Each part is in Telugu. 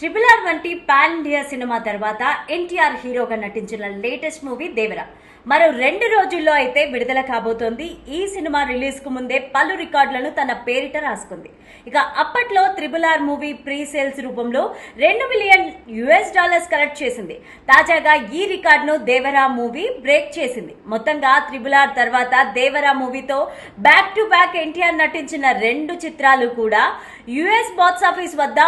ట్రిపుల్ ఆర్ వంటి పాన్ ఇండియా సినిమా తర్వాత ఎన్టీఆర్ హీరోగా నటించిన లేటెస్ట్ మూవీ దేవర. మరో రెండు రోజుల్లో అయితే విడుదల కాబోతోంది. ఈ సినిమా రిలీజ్కు ముందే పలు రికార్డులను తన పేరిట రాసుకుంది. ఇక అప్పట్లో triple R movie pre sales రూపంలో రెండు మిలియన్ యుఎస్ డాలర్స్ కలెక్ట్ చేసింది. తాజాగా ఈ రికార్డును దేవరా మూవీ బ్రేక్ చేసింది. మొత్తంగా త్రిబుల్ ఆర్ తర్వాత దేవరా మూవీతో బ్యాక్ టు బ్యాక్ ఎన్టీఆర్ నటించిన రెండు చిత్రాలు కూడా యుఎస్ బాక్స్ ఆఫీస్ వద్ద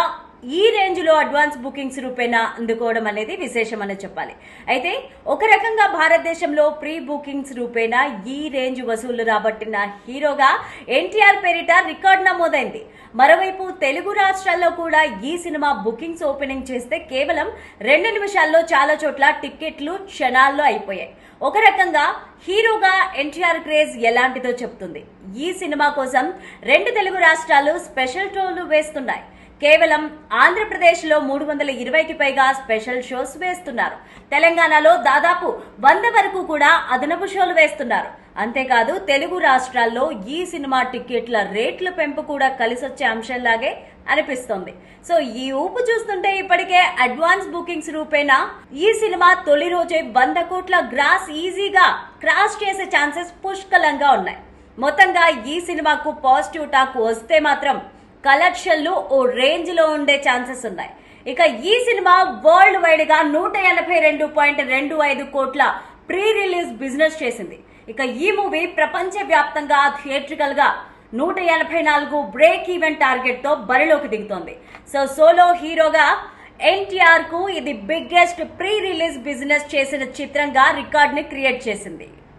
ఈ రేంజ్లో అడ్వాన్స్ బుకింగ్స్ రూపేణా అందుకోవడం అనేది విశేషం అని చెప్పాలి. అయితే ఒక రకంగా భారతదేశంలో ప్రీ బుకింగ్స్ రూపేణా ఈ రేంజ్ వసూళ్ళు రాబట్టిన హీరోగా ఎన్టీఆర్ పేరిట రికార్డ్ నమోదైంది. మరోవైపు తెలుగు రాష్ట్రాల్లో కూడా ఈ సినిమా బుకింగ్స్ ఓపెనింగ్ చేస్తే కేవలం రెండు నిమిషాల్లో చాలా చోట్ల టిక్కెట్లు క్షణాల్లో అయిపోయాయి. ఒక రకంగా హీరోగా ఎన్టీఆర్ క్రేజ్ ఎలాంటిదో చెప్తుంది. ఈ సినిమా కోసం రెండు తెలుగు రాష్ట్రాలు స్పెషల్ టోలు వేస్తున్నాయి. కేవలం ఆంధ్రప్రదేశ్లో మూడు వందల ఇరవైకి పైగా స్పెషల్ షోస్ వేస్తున్నారు. తెలంగాణలో దాదాపు వంద వరకు కూడా అదనపు షోలు వేస్తున్నారు. అంతేకాదు తెలుగు రాష్ట్రాల్లో ఈ సినిమా టికెట్ల రేట్ల పెంపు కూడా కలిసొచ్చే అంశంలాగే అనిపిస్తోంది. సో ఈ ఊపు చూస్తుంటే ఇప్పటికే అడ్వాన్స్ బుకింగ్స్ రూపేణా ఈ సినిమా తొలి రోజే వంద కోట్ల గ్రాస్ ఈజీగా క్రాస్ చేసే ఛాన్సెస్ పుష్కలంగా ఉన్నాయి. మొత్తంగా ఈ సినిమాకు పాజిటివ్ టాక్ వస్తే మాత్రం కలెక్షన్లు ఓ రేంజ్లో ఉండే ఛాన్సెస్ ఉన్నాయి. ఇక ఈ సినిమా వరల్డ్ వైడ్గా నూట ఎనభై రెండు పాయింట్ రెండు ఐదు కోట్ల ప్రీ రిలీజ్ బిజినెస్ చేసింది. ఇక ఈ మూవీ ప్రపంచవ్యాప్తంగా థియేట్రికల్గా నూట ఎనభై నాలుగు బ్రేక్ ఈవెంట్ టార్గెట్తో బరిలోకి దిగుతోంది. సో సోలో హీరోగా ఎన్టీఆర్కు ఇది బిగ్గెస్ట్ ప్రీ రిలీజ్ బిజినెస్ చేసిన చిత్రంగా రికార్డ్ని క్రియేట్ చేసింది.